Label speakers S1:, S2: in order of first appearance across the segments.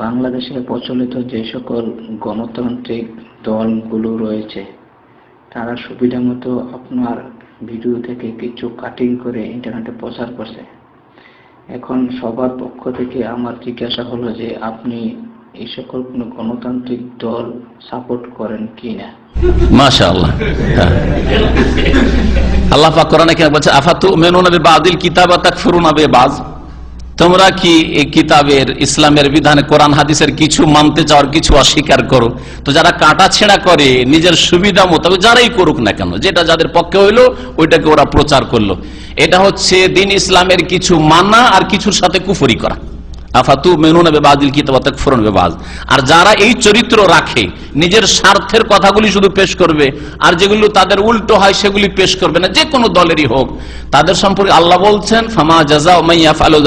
S1: বাংলাদেশে প্রচলিত যে সকল গণতান্ত্রিক দলগুলো রয়েছে, তারা সুবিধা মতো আপনার ভিডিও থেকে কিছু কাটিং করে ইন্টারনেটে প্রচার করছে। এখন সবার পক্ষ থেকে আমার জিজ্ঞাসা হলো যে আপনি এই সকল কোনো গণতান্ত্রিক দল সাপোর্ট করেন কি না
S2: মাশা আল্লাহ হ্যাঁ। আল্লাহ পাক কোরআনে কেন বলছে আফাতু মেনুনা বাদিল কিতাবা তাকফুরুনা বাজ তোমরা কি কিতাবের, ইসলামের বিধানে, কোরআন, হাদিসের কিছু মানতে চাও কিছু অস্বীকার করো? তো যারা কাটা ছেঁড়া করে, নিজের সুবিধা মোতাবেক যারাই করুক না কেন, যেটা যাদের পক্ষে হইল, ওইটাকে ওরা প্রচার করল। এটা হচ্ছে দিন ইসলামের কিছু মানা আর কিছুর সাথে কুফরি করা। আফাতু বেবাজ। আর যারা এই চরিত্র রাখে, নিজের স্বার্থের কথাগুলি শুধু পেশ করবে, আর যেগুলো তাদের উল্টো হয় সেগুলি পেশ করবে না, যে কোনো দলেরই হোক। তাদের সম্পর্কে আল্লাহ বলছেন ফালু দুনিয়া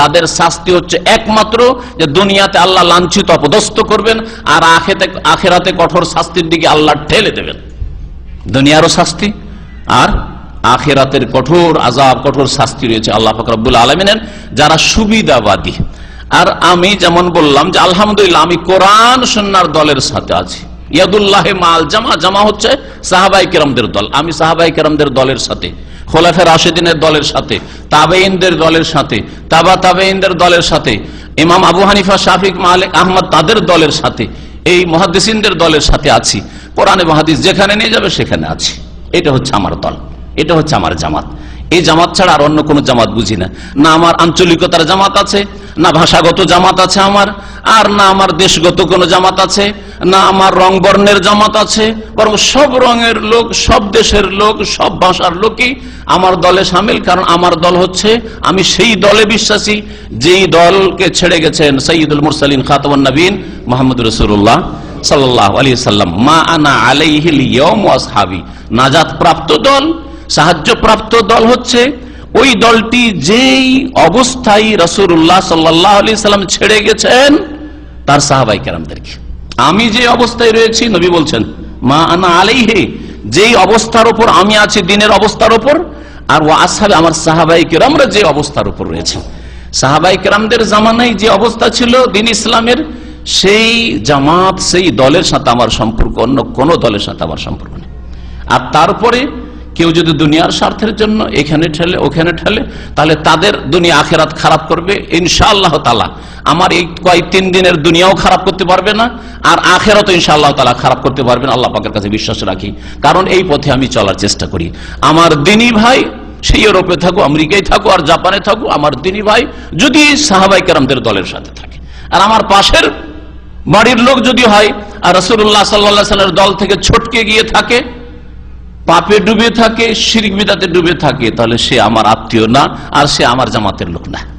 S2: তাদের শাস্তি হচ্ছে একমাত্র যে দুনিয়াতে আল্লাহ লাঞ্ছিত, অপদস্থ করবেন, আর আখেতে, আখেরাতে কঠোর শাস্তির দিকে আল্লাহ ঠেলে দেবেন। দুনিয়ারও শাস্তি, আর আখেরাতের কঠোর আজাব কঠোর শাস্তি রয়েছে আল্লাহ ফকরাবুল আলমিনের, যারা সুবিধাবাদী। আর আমি যেমন বললাম যে আলহামদুলিল্লাহ আমি কোরআন সন্ন্যার দলের সাথে আছি। ইয়াদুল্লাহ মাল জামা জামা হচ্ছে সাহাবাই কেরামদের দল। আমি সাহাবাই কেরামদের দলের সাথে খোলাফের রাশেদিনের দলের সাথে তাবেইনদের দলের সাথে, তাবা তাবেইনদের দলের সাথে, ইমাম আবু হানিফা শাফিক মালিক, আহমদ তাদের দলের সাথে, এই মহাদিসিনদের দলের সাথে আছি। কোরআনে মহাদিস যেখানে নিয়ে যাবে সেখানে আছি। এটা হচ্ছে আমার দল। এটা হচ্ছে আমার জামাত। এই জামাত ছাড়া আর অন্য কোনো জামাত বুঝি না। না আমার আঞ্চলিকতার জামাত আছে, না ভাষাগত জামাত আছে আমার, আর না আমার দেশগত কোনো জামাত আছে, না আমার রং বর্ণের জামাত আছে, বরং সব রঙের লোক, সব দেশের লোক, সব ভাষার লোকই আমার দলে সামিল, কারণ আমার দল হচ্ছে, আমি সেই দলে বিশ্বাসী, যেই দলকে ছেড়ে গেছেন সঈদুল মুরসালিন খাতমান নবীন মোহাম্মদ রসুল্লাহ সাল্লাহ আলী সাল্লাম মা আনা আলাইহিল ইয়ম ওয়াসহাবি। নাজাত প্রাপ্ত দল সাহায্য প্রাপ্ত দল হচ্ছে, ওই দলটি যেই অবস্থায় রসুল্লাহ সাল্লাহ আলি সাল্লাম ছেড়ে গেছেন, তার সাহাবাই কেরামদেরকে। আমি যে অবস্থায় রয়েছি, নবী বলছেন, মা আনা আলাইহে যেই অবস্থার উপর আমি আছি, দিনের অবস্থার উপর আর ও আসাবে আমার সাহাবাই কেরামরা যে অবস্থার উপর রয়েছে। সাহাবাই কেরামদের জামানায় যে অবস্থা ছিল দিন ইসলামের, সেই জামাত, সেই দলের সাথে আমার সম্পর্ক অন্য কোন দলের সাথে আমার সম্পর্ক নেই। আর তারপরে কেউ যদি দুনিয়ার স্বার্থের জন্য এখানে ঠেলে, ওখানে ঠেলে, তাহলে তাদের দুনিয়া আখেরাত খারাপ করবে, ইনশাআল্লাহ তালা আমার এই কয়েক তিন দিনের দুনিয়াও খারাপ করতে পারবে না, আর আখেরাতও ইনশাআল্লাহ তালা খারাপ করতে পারবেন আল্লাহ পাকের কাছে বিশ্বাস রাখি। কারণ এই পথে আমি চলার চেষ্টা করি। আমার দিনী ভাই সেই ইউরোপে থাকো আমেরিকায় থাকো আর জাপানে থাকো আমার দিনী ভাই যদি সাহাবাই কেরামদের দলের সাথে থাকে। আর আমার পাশের বাড়ির লোক যদি হয়, আর রসুল্লাহ সাল্লা সাল্লামের দল থেকে ছটকে গিয়ে থাকে পাপে ডুবে থাকে, শিরিক বিদাতে ডুবে থাকে, তাহলে সে আমার আত্মীয় না, আর সে আমার জামাতের লোক না।